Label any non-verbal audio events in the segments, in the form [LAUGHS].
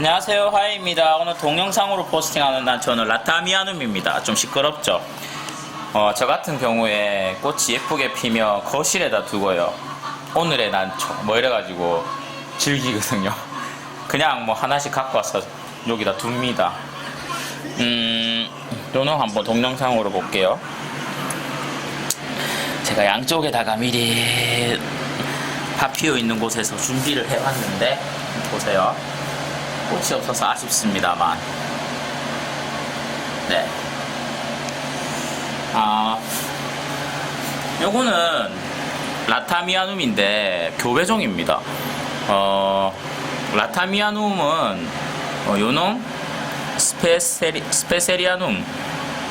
안녕하세요. 하이입니다. 오늘 동영상으로 포스팅하는 난 저는 라타미아눔입니다. 좀 시끄럽죠? 어, 저 같은 경우에 꽃이 예쁘게 피면 거실에다 두고요. 오늘의 난뭐 이래가지고 즐기거든요. [LAUGHS] 그냥 뭐 하나씩 갖고 와서 여기다 둡니다. 음 요놈 한번 동영상으로 볼게요. 제가 양쪽에다가 미리 파피오 있는 곳에서 준비를 해왔는데 보세요 꽃이 없어서 아쉽습니다만. 네. 아 요거는 라타미아눔인데 교배종입니다. 어 라타미아눔은 어, 요놈? 스페세리, 스페세리아눔.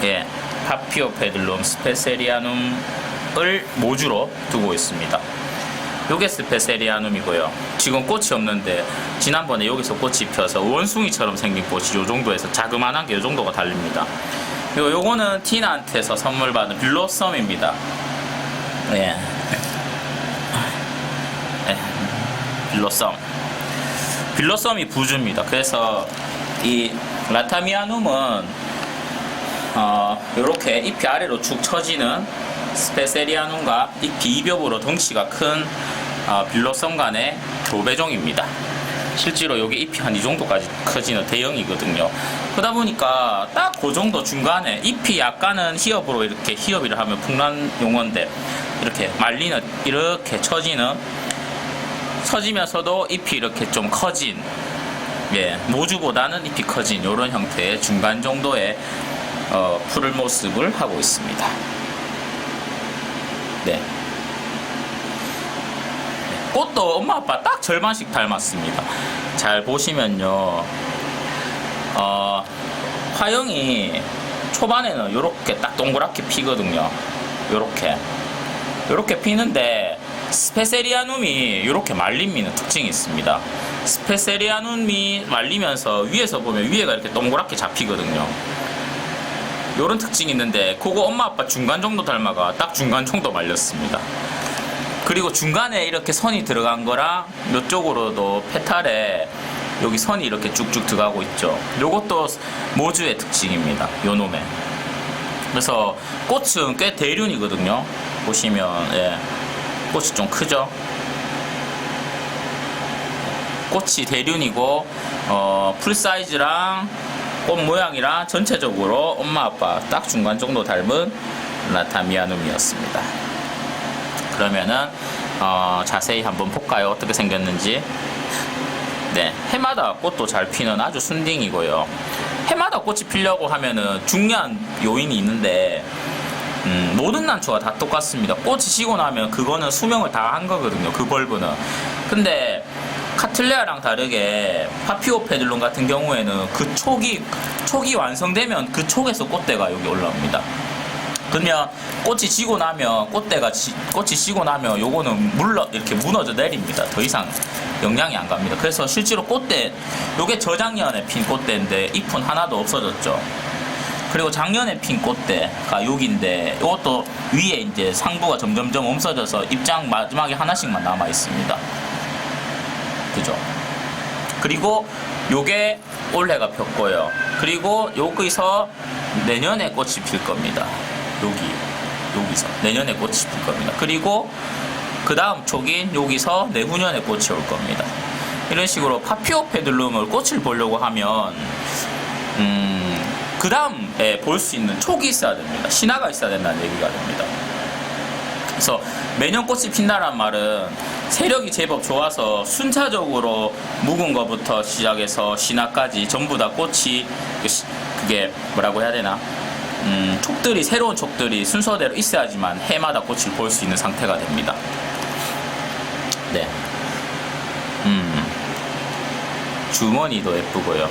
예. 파피오페들룸 스페세리아눔을 모주로 두고 있습니다 요게 스페세리아눔이고요. 지금 꽃이 없는데 지난번에 여기서 꽃이 펴서 원숭이처럼 생긴 꽃이 요 정도에서 자그만한 게 요 정도가 달립니다. 그리고 요거는 티나한테서 선물 받은 블로썸입니다. 예. 예. 블로썸. 블로썸이 부주입니다. 그래서 이 라타미아눔은 어, 요렇게 잎이 아래로 축 처지는 스페세리아눔과 이 비비업으로 덩치가 큰 어, 빌로썸 간의 교배종입니다. 실제로 여기 잎이 한 이 정도까지 커지는 대형이거든요. 그러다 보니까 딱 그 정도 중간에 잎이 약간은 히업으로 이렇게 히업이를 하면 풍란 용어인데 이렇게 말리는 이렇게 처지는 처지면서도 잎이 이렇게 좀 커진 예, 모주보다는 잎이 커진 이런 형태의 중간 정도의 어, 풀을 모습을 하고 있습니다. 네. 꽃도 엄마 아빠 딱 절반씩 닮았습니다. 잘 보시면요. 어, 화형이 초반에는 이렇게 딱 동그랗게 피거든요. 요렇게 피는데 스페세리아눔이 이렇게 말림미는 특징이 있습니다. 스페세리아눔이 말리면서 위에서 보면 위에가 이렇게 동그랗게 잡히거든요. 요런 특징이 있는데 그거 엄마 아빠 중간 정도 닮아가 딱 중간 정도 말렸습니다. 그리고 중간에 이렇게 선이 들어간 거랑 이쪽으로도 페탈에 여기 선이 이렇게 쭉쭉 들어가고 있죠. 요것도 모주의 특징입니다. 요 놈의. 그래서 꽃은 꽤 대륜이거든요. 보시면 예. 꽃이 좀 크죠. 꽃이 대륜이고 어, 풀 사이즈랑 꽃 모양이랑 전체적으로 엄마 아빠 딱 중간 정도 닮은 라타미아눔이었습니다. 그러면은 어, 자세히 한번 볼까요? 어떻게 생겼는지. 네, 해마다 꽃도 잘 피는 아주 순딩이고요. 해마다 꽃이 피려고 하면은 중요한 요인이 있는데 음, 모든 난초가 다 똑같습니다. 꽃이 지고 나면 그거는 수명을 다 한 거거든요. 그 벌브는. 근데 카틀레아랑 다르게 파피오페들론 같은 경우에는 그 촉이 촉이 완성되면 그 촉에서 꽃대가 여기 올라옵니다. 그러면 꽃이 지고 나면 꽃대가 지, 꽃이 지고 나면 요거는 물러 이렇게 무너져 내립니다. 더 이상 영향이 안 갑니다. 그래서 실제로 꽃대 요게 저작년에 핀 꽃대인데 잎은 하나도 없어졌죠. 그리고 작년에 핀 꽃대가 여기인데 이것도 위에 이제 상부가 점점점 없어져서 입장 마지막에 하나씩만 남아 있습니다. 그죠? 그리고 요게 올해가 폈고요. 그리고 여기서 내년에 꽃이 필 겁니다. 여기 여기서 내년에 꽃이 필 겁니다. 그리고 그 다음 촉인 여기서 내후년에 꽃이 올 겁니다. 이런 식으로 파피오 페들룸을 꽃을 보려고 하면 음, 그 다음에 볼 수 있는 촉이 있어야 됩니다. 신화가 있어야 된다는 얘기가 됩니다. 그래서 매년 꽃이 핀다란 말은 세력이 제법 좋아서 순차적으로 묵은 것부터 시작해서 신화까지 전부 다 꽃이 그 시- 그게 뭐라고 해야 되나 음, 촉들이 새로운 촉들이 순서대로 있어야지만 해마다 꽃을 볼 수 있는 상태가 됩니다. 네. 음. 주머니도 예쁘고요.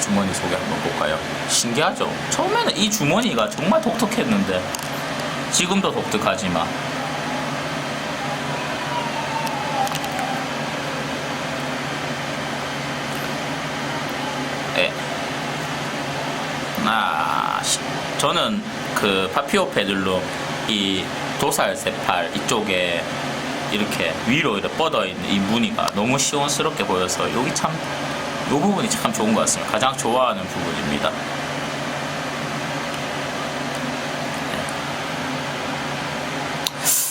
주머니 소개 한번 볼까요? 신기하죠? 처음에는 이 주머니가 정말 독특했는데 지금도 독특하지만 예. 아, 시- 저는 그 파피오 페들로 이 도살 세팔 이쪽에 이렇게 위로 이렇게 뻗어 있는 이 무늬가 너무 시원스럽게 보여서 여기 참 이 부분이 참 좋은 것 같습니다. 가장 좋아하는 부분입니다.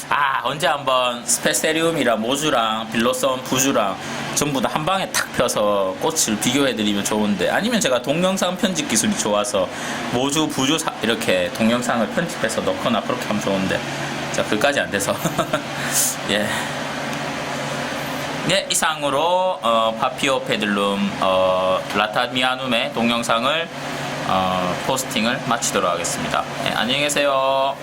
아 언제 한번 스페세리움이랑 모주랑 빌로썸 부주랑 전부 다 한 방에 탁 펴서 꽃을 비교해드리면 좋은데 아니면 제가 동영상 편집 기술이 좋아서 모주 부주 사- 이렇게 동영상을 편집해서 넣거나 그렇게 하면 좋은데 자 그까지 안 돼서 [LAUGHS] 예. 네 이상으로 어, 파피오 페들룸 어, 라타미아눔의 동영상을 어, 포스팅을 마치도록 하겠습니다. 네, 안녕히 계세요.